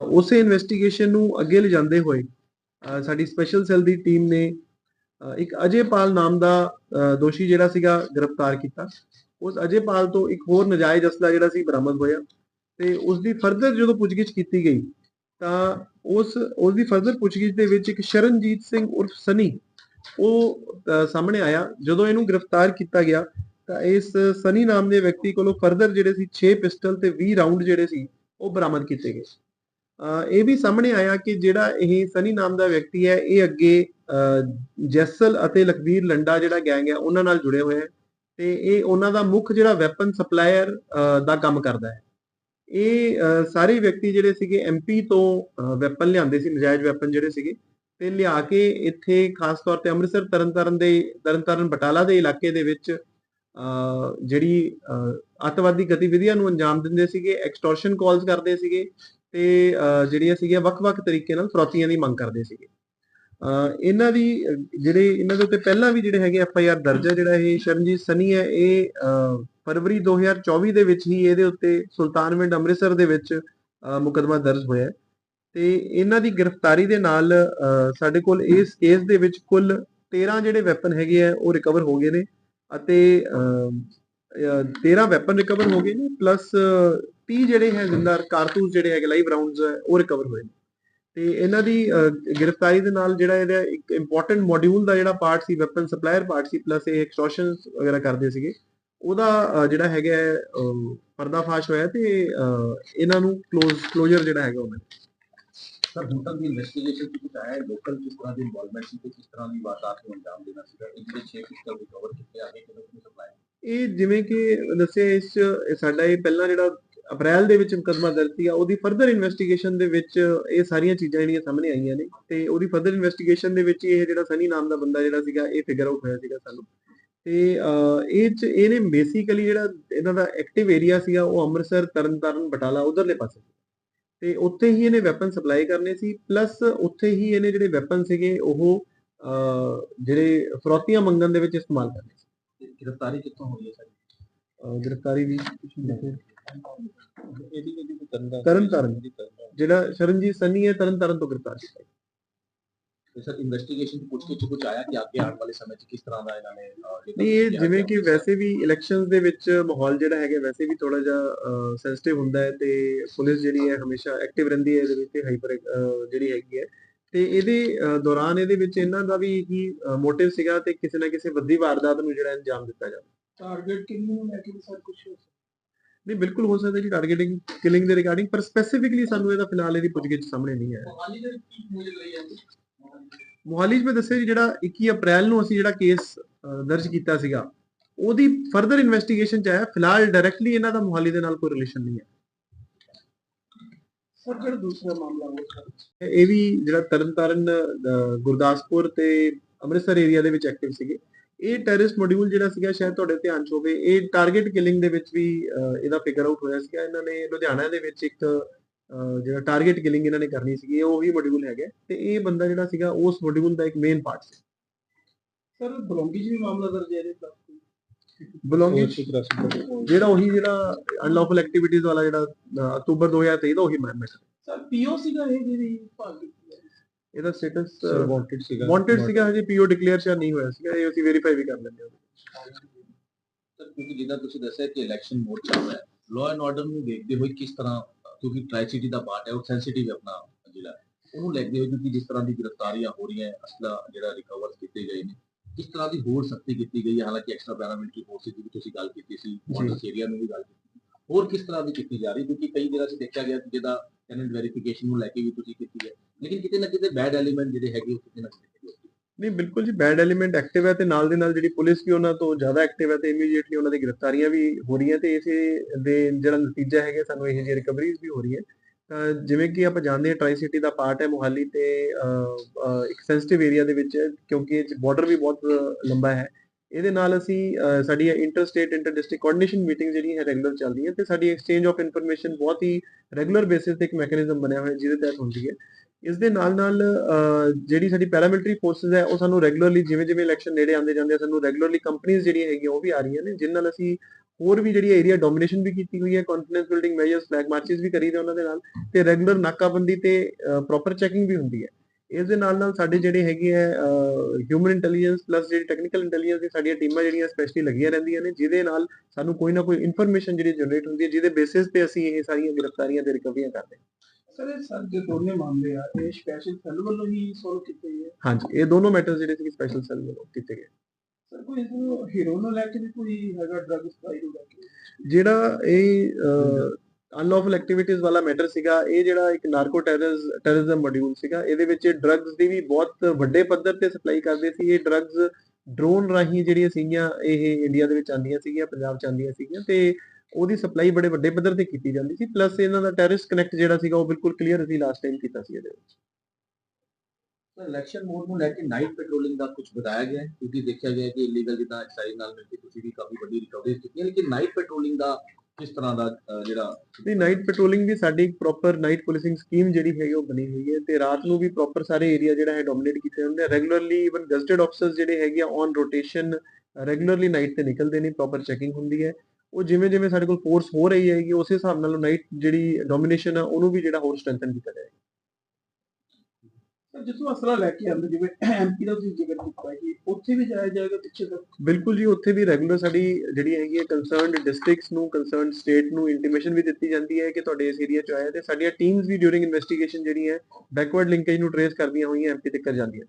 ਉਸੇ ਇਨਵੈਸਟੀਗੇਸ਼ਨ ਨੂੰ ਅੱਗੇ ਲਿਜਾਂਦੇ ਹੋਏ ਅ, ਸਾਡੀ ਸਪੈਸ਼ਲ ਸੈੱਲ ਦੀ ਟੀਮ ਨੇ ਅ, ਇੱਕ ਅਜੇਪਾਲ ਨਾਮ ਦਾ ਦੋਸ਼ੀ ਜਿਹੜਾ ਸੀਗਾ ਗ੍ਰਿਫਤਾਰ ਕੀਤਾ। ਉਸ ਅਜੇਪਾਲ ਤੋਂ ਇੱਕ ਹੋਰ ਨਜਾਇਜ਼ ਅਸਲਾ ਜਿਹੜਾ ਸੀ ਬਰਾਮਦ ਹੋਇਆ। ਤੇ ਉਸ ਦੀ ਫਰਦਰ ਜਦੋਂ ਪੁੱਛਗਿੱਛ ਕੀਤੀ ਗਈ ਤਾਂ ਉਸ ਉਸ ਦੀ ਫਰਦਰ ਪੁੱਛਗਿੱਛ ਦੇ ਵਿੱਚ ਇੱਕ ਸ਼ਰਨਜੀਤ ਸਿੰਘ ਉਰਫ ਸਨੀ ਉਹ ਸਾਹਮਣੇ ਆਇਆ। ਜਦੋਂ ਇਹਨੂੰ ਗ੍ਰਿਫਤਾਰ ਕੀਤਾ ਗਿਆ ਤਾਂ ਇਸ ਸਨੀ ਨਾਮ ਦੇ ਵਿਅਕਤੀ ਕੋਲੋਂ ਫਰਦਰ ਜਿਹੜੇ ਸੀ 6 ਪਿਸਟਲ ਤੇ 20 ਰਾਉਂਡ ਜਿਹੜੇ ਸੀ ਉਹ ਬਰਾਮਦ ਕੀਤੇ ਗਏ। ਇਹ ਵੀ ਸਾਹਮਣੇ ਆਇਆ ਕਿ ਜਿਹੜਾ ਇਹ ਸਨੀ ਨਾਮ ਦਾ ਵਿਅਕਤੀ ਹੈ ਇਹ ਅੱਗੇ ਅ, ਜੈਸਲ ਅਤੇ ਲਖਵੀਰ ਲੰਡਾ ਜਿਹੜਾ ਗੈਂਗ ਹੈ ਉਹਨਾਂ ਨਾਲ ਜੁੜੇ ਹੋਏ ਹੈ ਤੇ ਇਹ ਉਹਨਾਂ ਦਾ ਮੁੱਖ ਜਿਹੜਾ ਵੈਪਨ ਸਪਲਾਇਰ ਦਾ ਕੰਮ ਕਰਦਾ ਹੈ। ਇਹ ਸਾਰੇ ਵਿਅਕਤੀ ਜਿਹੜੇ ਸੀਗੇ ਐਮਪੀ ਤੋਂ ਵੈਪਨ ਲਿਆਂਦੇ ਸੀ ਨਜਾਇਜ਼ ਵੈਪਨ ਜਿਹੜੇ ਸੀਗੇ ਤੇ ਲਿਆ ਕੇ ਇੱਥੇ ਖਾਸ ਤੌਰ ਤੇ ਅੰਮ੍ਰਿਤਸਰ ਤਰਨਤਾਰਨ ਦੇ ਤਰਨਤਾਰਨ ਬਟਾਲਾ ਦੇ ਇਲਾਕੇ ਦੇ ਵਿੱਚ ਅ, ਜਿਹੜੀ ਅ, ਅੱਤਵਾਦੀ ਗਤੀਵਿਧੀਆਂ ਨੂੰ ਅੰਜਾਮ ਦਿੰਦੇ ਸੀਗੇ ਐਕਸਟੋਰਸ਼ਨ ਕਾਲਸ ਕਰਦੇ ਸੀਗੇ ਤੇ ਜਿਹੜੀਆਂ ਸੀਗੀਆਂ ਵੱਖ-ਵੱਖ ਤਰੀਕੇ ਨਾਲ ਫਰੋਤੀਆਂ ਦੀ ਮੰਗ ਕਰਦੇ ਸੀਗੇ। ਇਹਨਾਂ ਦੀ ਜਿਹੜੇ ਇਹਨਾਂ ਦੇ ਉੱਤੇ ਪਹਿਲਾਂ ਵੀ ਜਿਹੜੇ ਹੈਗੇ ਐਫ ਆਈ ਆਰ ਦਰਜ ਹੈ ਜਿਹੜਾ ਇਹ ਸ਼ਰਨਜੀਤ ਸਨੀ ਹੈ ਇਹ ਅ, ਫਰਵਰੀ 2024 ਦੇ ਵਿੱਚ ਹੀ ਇਹਦੇ ਉੱਤੇ ਸੁਲਤਾਨਵਿੰਡ ਅੰਮ੍ਰਿਤਸਰ ਦੇ ਵਿੱਚ ਅ, ਮੁਕੱਦਮਾ ਦਰਜ ਹੋਇਆ ਤੇ ਇਹਨਾਂ ਦੀ ਗ੍ਰਿਫਤਾਰੀ ਦੇ ਨਾਲ ਸਾਡੇ ਕੋਲ ਇਸ ਕੇਸ ਦੇ ਵਿੱਚ ਕੁੱਲ 13 ਜਿਹੜੇ ਵੈਪਨ ਹੈਗੇ ਆ ਉਹ ਰਿਕਵਰ ਹੋ ਗਏ ਨੇ ਅਤੇ ਅ, 13 ਵੈਪਨ ਰਿਕਵਰ ਹੋ ਗਏ ਨੇ ਪਲੱਸ 30 ਜਿਹੜੇ ਹੈ ਜ਼ਿੰਦਾ ਕਾਰਤੂਸ ਜਿਹੜੇ ਹੈਗੇ ਲਾਈਵ ਰਾਉਂਡਸ ਉਹ ਰਿਕਵਰ ਹੋਏ ਨੇ। ਤੇ ਇਹਨਾਂ ਦੀ ਅ, ਗ੍ਰਿਫਤਾਰੀ ਦੇ ਨਾਲ ਜਿਹੜਾ ਇਹਦਾ ਇੱਕ ਇੰਪੋਰਟੈਂਟ ਮੋਡਿਊਲ ਦਾ ਜਿਹੜਾ ਪਾਰਟ ਸੀ ਵੈਪਨ ਸਪਲਾਇਰ ਪਾਰਟ ਸੀ ਪਲੱਸ ਇਹ ਐਕਸਟੋਰਸ਼ਨਸ ਵਗੈਰਾ ਕਰਦੇ ਸੀਗੇ ਉਹਦਾ ਅ, ਜਿਹੜਾ ਹੈਗਾ ਹੈ, ਅ, ਪਰਦਾਫਾਸ਼ ਹੋਇਆ ਤੇ ਅ, ਇਹਨਾਂ ਨੂੰ ক্লোਜ਼ ਕਲੋਜ਼ਰ ਜਿਹੜਾ ਹੈਗਾ ਉਹਨਾਂ ਸਰ ਹੁਣ ਤੱਕ ਦੀ ਇਨਵੈਸਟੀਗੇਸ਼ਨ ਚ ਕੁਝ ਆਇਆ ਹੈ ਲੋਕਲ ਕਿਸ ਤਰ੍ਹਾਂ ਦੀ ਇਨਵੋਲਵਮੈਂਟ ਸੀ ਤੇ ਕਿਸ ਤਰ੍ਹਾਂ ਦੀ ਵਾਰਦਾਤ ਨੂੰ ਅੰਜਾਮ ਦੇਣਾ ਸੀਗਾ? ਇਹ ਜਿਹੜੇ 6 ਪਿਸਟਲ ਰਿਕਵਰ ਕੀਤੇ ਆਗੇ ਕਿਹਨੂੰ ਕਿਹਨੂੰ ਸਪਲਾਈ ਇਹ ਜਿਵੇਂ ਕਿ ਦੱਸਿਆ ਇਸ 'ਚ ਸਾਡਾ ਇਹ ਪਹਿਲਾਂ ਜਿਹੜਾ ਅਪ੍ਰੈਲ ਦੇ ਵਿੱਚ ਮੁਕੱਦਮਾ ਦਰਜ ਸੀਗਾ, ਉਹਦੀ ਫਰਦਰ ਇਨਵੈਸਟੀਗੇਸ਼ਨ ਦੇ ਵਿੱਚ ਇਹ ਸਾਰੀਆਂ ਚੀਜ਼ਾਂ ਜਿਹੜੀਆਂ ਸਾਹਮਣੇ ਆਈਆਂ ਨੇ ਤੇ ਉਹਦੀ ਫਰਦਰ ਇਨਵੈਸਟੀਗੇਸ਼ਨ ਦੇ ਵਿੱਚ ਹੀ ਇਹ ਜਿਹੜਾ ਸਨੀ ਨਾਮ ਦਾ ਬੰਦਾ ਜਿਹੜਾ ਸੀਗਾ, ਇਹ ਫਿਗਰ ਆਊਟ ਹੋਇਆ ਸੀਗਾ ਸਾਨੂੰ। ਤੇ ਇਹ ਚ, ਇਹਨੇ ਬੇਸਿਕਲੀ ਜਿਹੜਾ ਇਹਨਾਂ ਦਾ ਐਕਟਿਵ ਏਰੀਆ ਸੀਗਾ, ਉਹ ਅੰਮ੍ਰਿਤਸਰ, ਤਰਨਤਾਰਨ, ਬਟਾਲਾ, ਉਧਰਲੇ ਪਾਸੇ ਸੀ ਤੇ ਉੱਥੇ ਹੀ ਇਹਨੇ ਵੈਪਨ ਸਪਲਾਈ ਕਰਨੇ ਸੀ ਪਲੱਸ ਉੱਥੇ ਹੀ ਇਹਨੇ ਜਿਹੜੇ ਵੈਪਨ ਸੀਗੇ, ਉਹ ਜਿਹੜੇ ਫਰੋਤੀਆਂ ਮੰਗਣ ਦੇ ਵਿੱਚ ਇਸਤੇਮਾਲ ਕਰਨੇ ਗ੍ਰਿਫਤਾਰੀ ਕਿੱਥੋਂ ਹੋਈ ਹੈ ਸਰ? ਗ੍ਰਿਫਤਾਰੀ ਵੀ ਇਹਦੀ ਕੋਈ ਤਰਨ ਤਾਰਨ ਜਿਹੜਾ ਸ਼ਰਨਜੀਤ ਸੰਨੀ ਹੈ ਤਰਨ ਤਾਰਨ ਤੋਂ ਗ੍ਰਿਫਤਾਰ ਕੀਤਾ ਸਰ ਇਨਵੈਸਟੀਗੇਸ਼ਨ ਪੁੱਛ ਕੇ ਚ ਕੁਝ ਆਇਆ ਕਿ ਅੱਗੇ ਆਉਣ ਵਾਲੇ ਸਮੇਂ ਚ ਕਿਸ ਤਰ੍ਹਾਂ ਦਾ ਇਹਨਾਂ ਨੇ ਜਿਹੜਾ ਨਹੀਂ ਇਹ ਜਿਵੇਂ ਕਿ। ਵੈਸੇ ਵੀ ਇਲੈਕਸ਼ਨਸ ਦੇ ਵਿੱਚ ਮਾਹੌਲ ਜਿਹੜਾ ਹੈਗਾ ਵੈਸੇ ਵੀ ਥੋੜਾ ਜਿਹਾ ਸੈਂਸਿਟਿਵ ਹੁੰਦਾ ਹੈ ਤੇ ਪੁਲਿਸ ਜਿਹੜੀ ਹੈ ਹਮੇਸ਼ਾ ਐਕਟਿਵ ਰਹਿੰਦੀ ਹੈ ਇਹਦੇ ਵਿੱਚ ਹਾਈਪਰ ਜਿਹੜੀ ਹੈਗੀ ਹੈ। ਤੇ ਇਹਦੇ ਦੌਰਾਨ ਇਹਦੇ ਵਿੱਚ ਇਹਨਾਂ ਦਾ ਵੀ ਹੀ ਮੋਟਿਵ ਸੀਗਾ ਤੇ ਕਿਸੇ ਨਾ ਕਿਸੇ ਵੱਡੀ ਵਾਰਦਾਤ ਨੂੰ ਜਿਹੜਾ ਅੰਜਾਮ ਦਿੱਤਾ ਜਾਵੇ? ਟਾਰਗੇਟ ਕਿੰਨੀ ਨੂੰ ਲੈ ਕੇ ਸਰ ਕੁਝ ਨਹੀਂ ਬਿਲਕੁਲ ਹੋ ਸਕਦਾ ਕਿ ਟਾਰਗੇਟਿੰਗ ਕਿਲਿੰਗ ਦੇ ਰਿਗਾਰਡਿੰਗ ਪਰ ਸਪੈਸੀਫਿਕਲੀ ਸਾਨੂੰ ਇਹਦਾ ਫਿਲਹਾਲ ਇਹਦੀ ਪੁੱਛਗਿੱਛ ਸਾਹਮਣੇ ਨਹੀਂ ਆਇਆ। ਮੋਹਾਲੀ ਦੇ ਕੀ ਮੁਝੇ ਲਈ ਜਾਂਦੀ ਮੋਹਾਲੀ 'ਚ ਮੈਂ ਦੱਸਿਆ ਜੀ ਜਿਹੜਾ 21 ਅਪ੍ਰੈਲ ਨੂੰ ਅਸੀਂ ਜਿਹੜਾ ਕੇਸ ਦਰਜ ਕੀਤਾ ਸੀਗਾ ਉਹਦੀ ਫਰਦਰ ਇਨਵੈਸਟੀਗੇਸ਼ਨ ਚ ਆਇਆ। ਫਿਲਹਾਲ ਡਾਇਰੈਕਟਲੀ ਇਹਨਾਂ ਦਾ ਮੋਹਾਲੀ ਦੇ ਨਾਲ ਕੋਈ ਰਿਲੇਸ਼ਨ ਨਹੀਂ ਹੈ। ਸਰ ਜਿਹੜਾ ਦੂਸਰਾ ਮਾਮਲਾ ਉਹ ਇਹ- ਵੀ ਜਿਹੜਾ ਤਰਨਤਾਰਨ ਗੁਰਦਾਸਪੁਰ ਤੇ ਅੰਮ੍ਰਿਤਸਰ ਏਰੀਆ ਦੇ ਵਿੱਚ ਐਕਟਿਵ ਸੀਗੇ। ਇਹ ਟੈਰਰਿਸਟ ਮੋਡਿਊਲ ਜਿਹੜਾ ਸੀਗਾ, ਸ਼ਾਇਦ ਤੁਹਾਡੇ ਧਿਆਨ ਚ ਹੋਵੇ, ਇਹ ਟਾਰਗੇਟ ਕਿਲਿੰਗ ਦੇ ਵਿੱਚ ਵੀ ਇਹਦਾ ਫਿਗਰ ਆਊਟ ਹੋਇਆ ਸੀਗਾ। ਇਹਨਾਂ ਨੇ ਲੁਧਿਆਣਾ ਦੇ ਵਿੱਚ ਇੱਕ ਜਿਹੜਾ ਟਾਰਗੇਟ ਕਿਲਿੰਗ ਇਹਨਾਂ ਨੇ ਕਰਨੀ ਸੀਗੀ ਉਹ ਉਹੀ ਮੋਡਿਊਲ ਹੈਗਾ ਤੇ ਇਹ ਬੰਦਾ ਜਿਹੜਾ ਸੀਗਾ, ਉਸ ਮੋਡਿਊਲ ਦਾ ਇੱਕ ਮੇਨ ਪਾਰਟ ਸੀ। ਸਰ ਬਲੌਂਗੀ ਜੀ ਵੀ ਮਾਮਲਾ ਦਰਜ ਹੈ ਇਹਦੇ ਖਿਲਾਫ? ਬਿਲੋਂਗਿੰਗ ਜਿਹੜਾ ਉਹੀ ਜਿਹੜਾ ਅਨਲੌਫਲ ਐਕਟੀਵਿਟੀਜ਼ ਵਾਲਾ ਜਿਹੜਾ ਅਕਤੂਬਰ 2023 ਦਾ ਉਹੀ ਮੈਟਰ ਸਰ ਪੀਓ ਸੀਗਾ ਇਹ ਜਿਹੜੀ ਭਾਗ ਇਹਦਾ ਸਟੇਟਸ ਵਾਂਟਡ ਸੀਗਾ। ਵਾਂਟਡ ਸੀਗਾ ਹਜੇ ਪੀਓ ਡਿਕਲੇਅਰ ਸ਼ਾ ਨਹੀਂ ਹੋਇਆ ਸੀਗਾ ਇਹ ਅਸੀਂ ਵੈਰੀਫਾਈ ਵੀ ਕਰ ਲੈਂਦੇ ਹਾਂ। ਸਰ ਕਿਉਂਕਿ ਜਿੱਦਾਂ ਤੁਸੀਂ ਦੱਸਿਆ ਕਿ ਇਲੈਕਸ਼ਨ ਮੋਡ ਚੱਲ ਰਿਹਾ ਹੈ ਲਾਅ ਐਂਡ ਆਰਡਰ ਨੂੰ ਦੇਖਦੇ ਹੋਏ ਕਿਸ ਤਰ੍ਹਾਂ ਕਿਉਂਕਿ ਟ੍ਰਾਈ ਸਿਟੀ ਦਾ ਪਾਰਟ ਹੈ ਉਹ ਸੈਂਸਿਟਿਵ ਹੈ ਆਪਣਾ ਜ਼ਿਲ੍ਹਾ। ਉਹਨੂੰ ਦੇਖਦੇ ਹੋਏ ਕਿਉਂਕਿ ਜਿਸ ਤਰ੍ਹਾਂ ਦੀ ਗ੍ਰਿਫਤਾਰੀਆਂ ਹੋ ਰਹੀਆਂ ਅਸਲਾ ਜਿਹੜਾ ਰਿਕਵਰ ਕੀਤੇ ਗਏ ਨੇ ਕਿਸ ਤਰ੍ਹਾਂ ਦੀ ਹੋਰ ਸਖਤੀ ਕੀਤੀ ਗਈ ਹੈ? ਹਾਲਾਂਕਿ ਐਕਸਟਰਾ ਪੈਰਾਮਿਲਟਰੀ ਫੋਰਸਿਸ ਦੀ ਵੀ ਤੁਸੀਂ ਗੱਲ ਕੀਤੀ ਸੀ ਬਾਰਡਰ ਏਰੀਆ ਨੂੰ ਵੀ ਗੱਲ ਕੀਤੀ ਹੋਰ ਕਿਸ ਤਰ੍ਹਾਂ ਦੀ ਕੀਤੀ ਜਾ ਰਹੀ ਕਿਉਂਕਿ ਕਈ ਜਗ੍ਹਾ 'ਤੇ ਦੇਖਿਆ ਗਿਆ ਕਿ ਜਿਹਦਾ ਟੈਨੈਂਟ ਵੈਰੀਫਿਕੇਸ਼ਨ ਨੂੰ ਲੈ ਕੇ ਵੀ ਤੁਸੀਂ ਕੀਤੀ ਹੈ। ਲੇਕਿਨ ਕਿਤੇ ਨਾ ਕਿਤੇ ਬੈਡ ਐਲੀਮੈਂਟ ਜਿਹੜੇ ਹੈਗੇ ਉਹ ਕਿਤੇ ਨਾ ਕਿਤੇ। ਨਹੀਂ ਬਿਲਕੁਲ ਜੀ ਬੈਡ ਐਲੀਮੈਂਟ ਐਕਟਿਵ ਹੈ ਤੇ ਨਾਲ ਦੇ ਨਾਲ ਜਿਹੜੀ ਪੁਲਿਸ ਵੀ ਉਹਨਾਂ ਤੋਂ ਜ਼ਿਆਦਾ ਐਕਟਿਵ ਹੈ ਤੇ ਇਮੀਡੀਏਟਲੀ ਉਹਨਾਂ ਦੀ ਗ੍ਰਿਫਤਾਰੀਆਂ ਵੀ ਹੋ ਰਹੀਆਂ ਤੇ ਇਸੇ ਦੇ ਜਿਹੜਾ ਨਤੀਜਾ ਹੈਗਾ ਸਾਨੂੰ ਇਹ ਜਿਹੀ ਰਿਕਵਰੀਜ਼ ਵੀ ਹੋ ਰਹੀ ਹੈ ਤਾਂ ਜਿਵੇਂ ਕਿ ਆਪਾਂ ਜਾਣਦੇ ਹਾਂ ਟਰਾਈ ਸਿਟੀ ਦਾ ਪਾਰਟ ਹੈ ਮੁਹਾਲੀ ਤੇ ਇੱਕ ਸੈਂਸਿਟਿਵ ਏਰੀਆ ਦੇ ਵਿੱਚ, ਕਿਉਂਕਿ ਇਹ ਬਾਰਡਰ ਵੀ ਬਹੁਤ ਲੰਬਾ ਹੈ। ਇਹਦੇ ਨਾਲ ਅਸੀਂ ਸਾਡੀ inter state inter district coordination meeting ਜਿਹੜੀ ਹੈ ਰੈਗੂਲਰ ਚੱਲਦੀ ਹੈ ਤੇ ਸਾਡੀ ਐਕਸਚੇਂਜ ਆਫ ਇਨਫੋਰਮੇਸ਼ਨ ਬਹੁਤ ਹੀ ਰੈਗੂਲਰ ਬੇਸਿਸ ਤੇ ਇੱਕ ਮੈਕੈਨਿਜ਼ਮ ਬਣਿਆ ਹੋਇਆ, ਜਿਹਦੇ ਤਹਿਤ ਹੁੰਦੀ ਹੈ। ਇਸ ਦੇ ਨਾਲ ਨਾਲ ਜਿਹੜੀ ਸਾਡੀ ਪੈਰਾਮਿਲਟਰੀ ਫੋਰਸਸ ਹੈ, ਉਹ ਸਾਨੂੰ ਰੈਗੂਲਰਲੀ ਜਿਵੇਂ ਜਿਵੇਂ ਇਲੈਕਸ਼ਨ ਨੇੜੇ ਆਉਂਦੇ ਜਾਂਦੇ ਸਾਨੂੰ ਰੈਗੂਲਰਲੀ ਕੰਪਨੀਆਂ ਜਿਹੜੀਆਂ ਹੈਗੀਆਂ, ਉਹ ਵੀ ਆ ਰਹੀਆਂ ਨੇ ਜਿਨ੍ਹਾਂ ਨਾਲ ਅਸੀਂ ਹੋਰ ਵੀ ਜਿਹੜੀ ਏਰੀਆ ਡੋਮੀਨੇਸ਼ਨ ਵੀ ਕੀਤੀ ਹੋਈ ਹੈ confidence building measures flag marches ਵੀ ਕਰੀਦੇ ਉਹਨਾਂ ਦੇ ਨਾਲ ਤੇ ਰੈਗੂਲਰ ਨਾਕਾਬੰਦੀ ਤੇ ਪ੍ਰੋਪਰ ਚੈਕਿੰਗ ਵੀ ਹੁੰਦੀ ਹੈ। ਇਸ ਦੇ ਨਾਲ ਨਾਲ ਸਾਡੇ ਜਿਹੜੇ ਹੈਗੇ ਆ ਹਿਊਮਨ ਇੰਟੈਲੀਜੈਂਸ ਪਲੱਸ ਜਿਹੜੀ ਟੈਕਨੀਕਲ ਇੰਟੈਲੀਜੈਂਸ ਦੀ ਸਾਡੀਆਂ ਟੀਮਾਂ ਜਿਹੜੀਆਂ ਸਪੈਸ਼ਲੀ ਲੱਗੀਆਂ ਰਹਿੰਦੀਆਂ ਨੇ ਜਿਹਦੇ ਨਾਲ ਸਾਨੂੰ ਕੋਈ ਨਾ ਕੋਈ ਇਨਫੋਰਮੇਸ਼ਨ ਜਿਹੜੀ ਜਨਰੇਟ ਹੁੰਦੀ ਹੈ ਜਿਹਦੇ ਬੇਸਿਸ ਤੇ ਅਸੀਂ ਇਹ ਸਾਰੀਆਂ ਗ੍ਰਿਫਤਾਰੀਆਂ ਤੇ ਰਿਕਵਰੀਆਂ ਕਰਦੇ ਹਾਂ। ਸਰ ਇਹ ਸਰ ਜੋ ਦੋਨੇ ਮਾਮਲੇ ਆ ਇਹ ਸਪੈਸ਼ਲ ਸੈੱਲ ਵੱਲੋਂ ਹੀ ਸੋਲਵ ਕੀਤੇ ਗਏ। ਹਾਂਜੀ ਇਹ ਦੋਨੋਂ ਮੈਟਰਸ ਜਿਹੜੇ ਸੀ ਸਪੈਸ਼ਲ ਸੈੱਲ ਵੱਲੋਂ ਕੀਤੇ ਗਏ। ਸਰ, ਕੋਈ ਹੀਰੋ ਨੂੰ ਲੈ ਕੇ ਵੀ ਕੋਈ ਹੈਗਾ ਡਰੱਗ ਸਪਲਾਈ ਨੂੰ ਲੈ ਕੇ? ਜਿਹੜਾ ਇਹ ਅਨਲੌਫਲ ਐਕਟੀਵਿਟੀਜ਼ ਵਾਲਾ ਮੈਟਰ ਸੀਗਾ, ਇਹ ਜਿਹੜਾ ਇੱਕ ਨਾਰਕੋ ਟੈਰਰਿਜ਼ਮ ਮੋਡਿਊਲ ਸੀਗਾ, ਇਹਦੇ ਵਿੱਚ ਡਰੱਗਸ ਦੀ ਵੀ ਬਹੁਤ ਵੱਡੇ ਪੱਧਰ ਤੇ ਸਪਲਾਈ ਕਰਦੇ ਸੀ। ਇਹ ਡਰੱਗਸ ਡਰੋਨ ਰਾਹੀਂ ਜਿਹੜੀਆਂ ਸੀਗੀਆਂ, ਇਹ ਇੰਡੀਆ ਦੇ ਵਿੱਚ ਆਉਂਦੀਆਂ ਸੀਗੀਆਂ, ਪੰਜਾਬ ਚ ਆਉਂਦੀਆਂ ਸੀਗੀਆਂ ਤੇ ਉਹਦੀ ਸਪਲਾਈ ਬੜੇ ਵੱਡੇ ਪੱਧਰ ਤੇ ਕੀਤੀ ਜਾਂਦੀ ਸੀ। ਪਲੱਸ ਇਹਨਾਂ ਦਾ ਟੈਰਰਿਸਟ ਕਨੈਕਟ ਜਿਹੜਾ ਸੀਗਾ, ਉਹ ਬਿਲਕੁਲ ਕਲੀਅਰ ਅਸੀਂ ਲਾਸਟ ਟਾਈਮ ਕੀਤਾ ਸੀ ਇਹਦੇ ਵਿੱਚ। ਇਲੈਕਸ਼ਨ ਮੋਡ ਨੂੰ ਲੈ ਕੇ ਨਾਈਟ ਪੈਟਰੋਲਿੰਗ ਦਾ ਕੁਝ ਬਤਾਇਆ ਗਿਆ ਹੈ, ਕਿਉਂਕਿ ਦੇਖਿਆ ਗਿਆ ਕਿ ਇਲੀਗਲ ਜਿੱਦਾਂ ਐਕਸਾਈਜ਼ ਨਾਲ ਮਿਲ ਕੇ ਤੁਸੀਂ ਵੀ ਕਾਫੀ ਵੱਡੀ ਰਿਕਵਰੀ ਕੀਤੀ ਹੈ, ਲੇਕਿਨ ਨਾਈਟ ਪੈਟਰੋਲਿੰਗ ਦਾ ਕਿਸ ਤਰ੍ਹਾਂ ਦਾ ਜਿਹੜਾ ਦੀ ਨਾਈਟ ਪੈਟਰੋਲਿੰਗ ਵੀ ਸਾਡੀ ਇੱਕ ਪ੍ਰੋਪਰ ਨਾਈਟ ਪੁਲਿਸਿੰਗ ਸਕੀਮ ਜਿਹੜੀ ਹੈਗੀ ਉਹ ਬਣੀ ਹੋਈ ਹੈ ਤੇ ਰਾਤ ਨੂੰ ਵੀ ਪ੍ਰੋਪਰ ਸਾਰੇ ਏਰੀਆ ਜਿਹੜਾ ਹੈ ਡੋਮੀਨੇਟ ਕੀਤੇ ਹੁੰਦੇ ਆ। ਰੈਗੂਲਰਲੀ ਇਵਨ ਗਜ਼ਟਡ ਆਫਸਰਸ ਜਿਹੜੇ ਹੈਗੇ ਆ ਔਨ ਰੋਟੇਸ਼ਨ ਰੈਗੂਲਰਲੀ ਨਾਈਟ ਤੇ ਨਿਕਲਦੇ ਨੇ ਪ੍ਰੋਪਰ ਚੈਕਿੰਗ ਹੁੰਦੀ ਹੈ। ਉਹ ਜਿਵੇਂ ਜਿਵੇਂ ਸਾਡੇ ਕੋਲ ਫੋਰਸ ਹੋ ਰਹੀ ਹੈਗੀ, ਉਸੇ ਹਿਸਾਬ ਨਾਲ ਨਾਈਟ ਜਿਹੜੀ ਡੋਮੀਨੇਸ਼ਨ ਆ, ਉਹਨੂੰ ਵੀ ਜਿਹੜਾ ਹੋਰ ਸਟਰੈਂਥਨ ਕੀਤਾ ਜਾਏਗਾ। ਜਿੱਥੋਂ ਅਸਲਾ ਲੈ ਕੇ ਆਉਂਦੇ, ਜਿਵੇਂ ਐਮਪੀ ਦਾ ਤੁਸੀਂ ਜ਼ਿਕਰ ਕੀਤਾ ਕਿ ਉੱਥੇ ਵੀ ਜਾਇਆ ਜਾਏਗਾ ਪਿੱਛੇ ਤੱਕ? ਬਿਲਕੁਲ ਜੀ, ਉੱਥੇ ਵੀ ਰੈਗੂਲਰ ਸਾਡੀ ਜਿਹੜੀ ਹੈਗੀ ਹੈ ਕੰਸਰਨਡ ਡਿਸਟ੍ਰਿਕਟਸ ਨੂੰ ਕੰਸਰਨਡ ਸਟੇਟ ਨੂੰ ਇੰਟੀਮੇਸ਼ਨ ਵੀ ਦਿੱਤੀ ਜਾਂਦੀ ਹੈ ਕਿ ਤੁਹਾਡੇ ਇਸ ਏਰੀਆ ਚ ਆਇਆ ਤੇ ਸਾਡੀਆਂ ਟੀਮਸ ਵੀ ਡਿਊਰਿੰਗ ਇਨਵੈਸਟੀਗੇਸ਼ਨ ਜਿਹੜੀ ਹੈ ਬੈਕਵਰਡ ਲਿੰਕੇਜ ਨੂੰ ਟ੍ਰੇਸ ਕਰਦੀਆਂ ਹੋਈਆਂ ਐਮਪੀ ਤੱਕ ਜਾਂਦੀਆਂ।